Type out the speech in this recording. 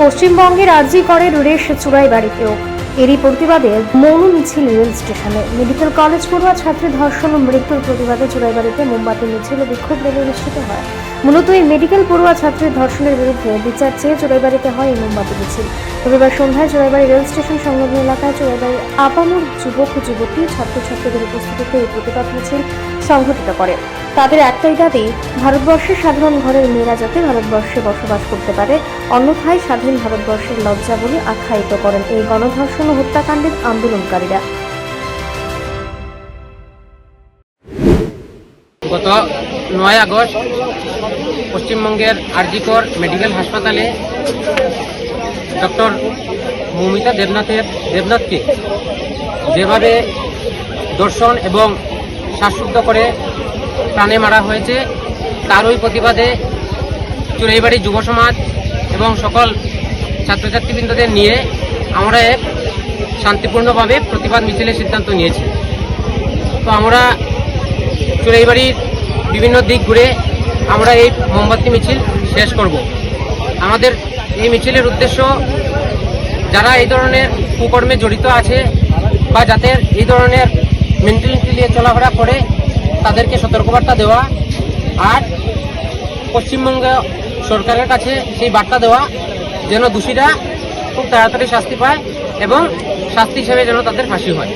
পশ্চিমবঙ্গের আর্জি করের রেশ চূড়াই বাড়িতেও এরই প্রতিবাদে মৌন মিছিল রেল স্টেশনে। মেডিকেল কলেজ পড়ুয়া ছাত্রী ধর্ষণ ও মৃত্যুর প্রতিবাদে চূড়াইবাড়িতে মোমবাতি, মিছিল ও বিক্ষোভ রেলে অনুষ্ঠিত হয়। মূলত এই মেডিকেল পড়ুয়া ছাত্রীর ধর্ষণের বিরুদ্ধে বিচার চেয়ে চূড়াইবাড়িতে হয় এই মোমবাতি মিছিল। রবিবার সন্ধ্যায় চূড়াইবাড়ি রেল স্টেশন সংলগ্ন এলাকায় চূড়াইবাড়ির আপামর যুবক যুবতী ছাত্রছাত্রীদের উপস্থিতিতে এই প্রতিবাদ মিছিল সংঘটিত করে। তাদের একটাই দাবি, ভারতবর্ষের সাধারণ ঘরের মেয়েরা যাতে ভারতবর্ষে বসবাস করতে পারে অন্যথায় স্বাধীন ভারতবর্ষের লজ্জা বলে আখ্যায়িত করেন এই গণধর্ষণ ও হত্যাকাণ্ডের আন্দোলনকারীরা। গত নয় আগস্ট পশ্চিমবঙ্গের আরজিকর মেডিকেল হাসপাতালে ডক্টর মৌমিতা দেবনাথের দেবনাথকে যেভাবে দর্শন এবং শ্বাসরুদ্ধ করে প্রাণে মারা হয়েছে, তারই প্রতিবাদে চুরাইবাড়ি যুব সমাজ এবং সকল ছাত্রছাত্রীবৃন্দদের নিয়ে আমরা এক শান্তিপূর্ণভাবে প্রতিবাদ মিছিলের সিদ্ধান্ত নিয়েছি। তো আমরা চুরাইবাড়ির বিভিন্ন দিক ঘুরে আমরা এই মোমবাতি মিছিল শেষ করব। আমাদের এই মিছিলের উদ্দেশ্য যারা এই ধরনের কুকর্মে জড়িত আছে বা যাদের এই ধরনের মেন্টালিটি নিয়ে চলাফেরা করে, তাদেরকে সতর্কবার্তা দেওয়া আর পশ্চিমবঙ্গ সরকারের কাছে সেই বার্তা দেওয়া যেন দোষীরা খুব তাড়াতাড়ি শাস্তি পায় এবং শাস্তি হিসেবে যেন তাদের ফাঁসি হয়।